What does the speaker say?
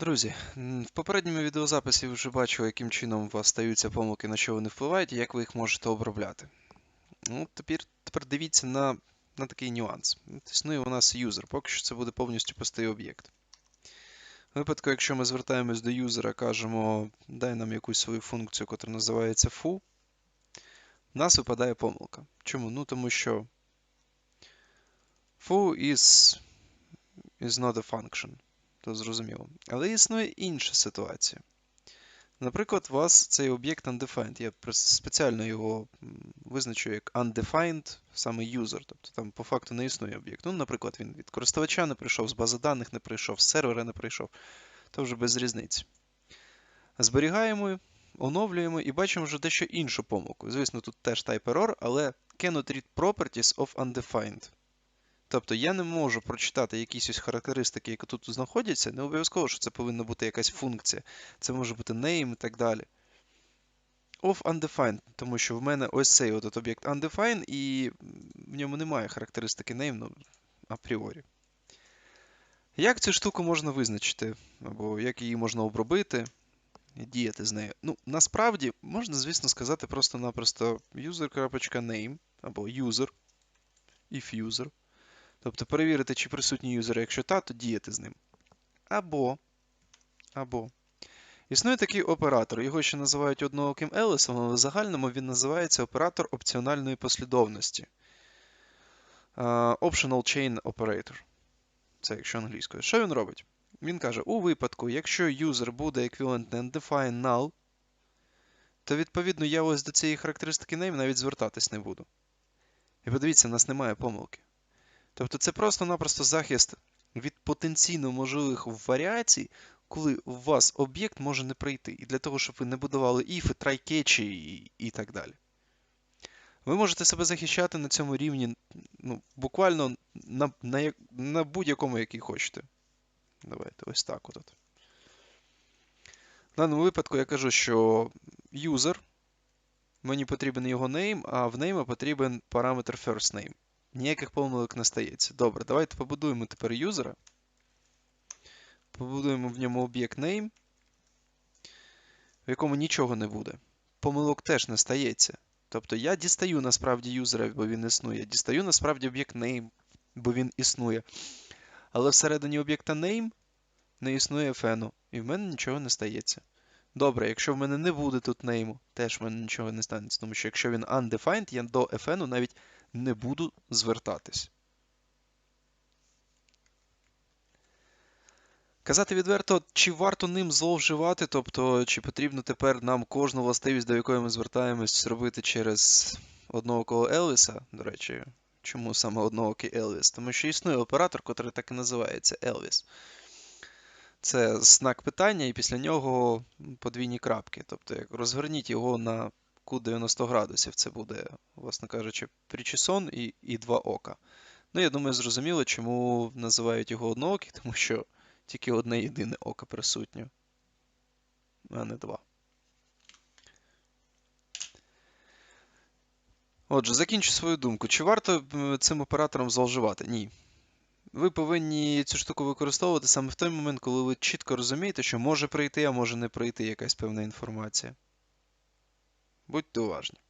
Друзі, в попередньому відеозаписі вже бачили, яким чином у вас стаються помилки, на що вони впливають і як ви їх можете обробляти. Ну, тепер, тепер дивіться на, на такий нюанс. Існує у нас юзер, поки що це буде повністю пустий об'єкт. У випадку, якщо ми звертаємось до юзера, кажемо, дай нам якусь свою функцію, яка називається foo, в нас випадає помилка. Чому? Ну, тому що foo is, is not a function то зрозуміло. Але існує інша ситуація. Наприклад, у вас цей об'єкт undefined. Я спеціально його визначу як undefined, саме user. Тобто там по факту не існує об'єкт. Ну, наприклад, він від користувача не прийшов, з бази даних не прийшов, з сервера не прийшов. То вже без різниці. Зберігаємо, оновлюємо і бачимо вже дещо іншу помилку. Звісно, тут теж type error, але cannot read properties of undefined. Тобто я не можу прочитати якісь ось характеристики, які тут знаходяться. Не обов'язково, що це повинна бути якась функція. Це може бути name і так далі. Of undefined, тому що в мене ось цей от об'єкт undefined, і в ньому немає характеристики name, ну, апріорі. Як цю штуку можна визначити? Або як її можна обробити діяти з нею? Ну, насправді, можна, звісно, сказати просто-напросто user.name або user, if user. Тобто перевірити, чи присутній юзер, якщо та, то діяти з ним. Або, або. Існує такий оператор, його ще називають однооким Елісом, але в загальному він називається оператор опціональної послідовності. Optional Chain Operator. Це якщо англійською. Що він робить? Він каже: у випадку, якщо юзер буде еквівалентний undefined null, то відповідно я ось до цієї характеристики name навіть звертатись не буду. І подивіться, у нас немає помилки. Тобто це просто-напросто захист від потенційно можливих варіацій, коли у вас об'єкт може не прийти. І для того, щоб ви не будували іфи, трайкетчі і, і так далі. Ви можете себе захищати на цьому рівні ну, буквально на, на, на будь-якому, який хочете. Давайте ось так от. В даному випадку я кажу, що user, мені потрібен його name, а в name потрібен параметр first name. Ніяких помилок не стається. Добре, давайте побудуємо тепер юзера. Побудуємо в ньому об'єкт name, в якому нічого не буде. Помилок теж не стається. Тобто я дістаю насправді юзера, бо він існує. Дістаю насправді об'єкт name, бо він існує. Але всередині об'єкта name не існує фену, і в мене нічого не стається. Добре, якщо в мене не буде тут нейму, теж в мене нічого не станеться, тому що якщо він undefined, я до fn навіть не буду звертатись. Казати відверто, чи варто ним зловживати, тобто, чи потрібно тепер нам кожну властивість, до якої ми звертаємось, робити через одноокого Елвіса, до речі, чому саме одноокий Елвіс? Тому що існує оператор, який так і називається Елвіс. Це знак питання, і після нього подвійні крапки. Тобто, як розверніть його на кут 90 градусів, це буде, власне кажучи, причесон і, і два ока. Ну, я думаю, зрозуміло, чому називають його одноокий, тому що тільки одне єдине око присутнє, а не два. Отже, закінчу свою думку. Чи варто цим оператором зловживати? Ні. Ви повинні цю штуку використовувати саме в той момент, коли ви чітко розумієте, що може прийти, а може не прийти якась певна інформація. Будьте уважні.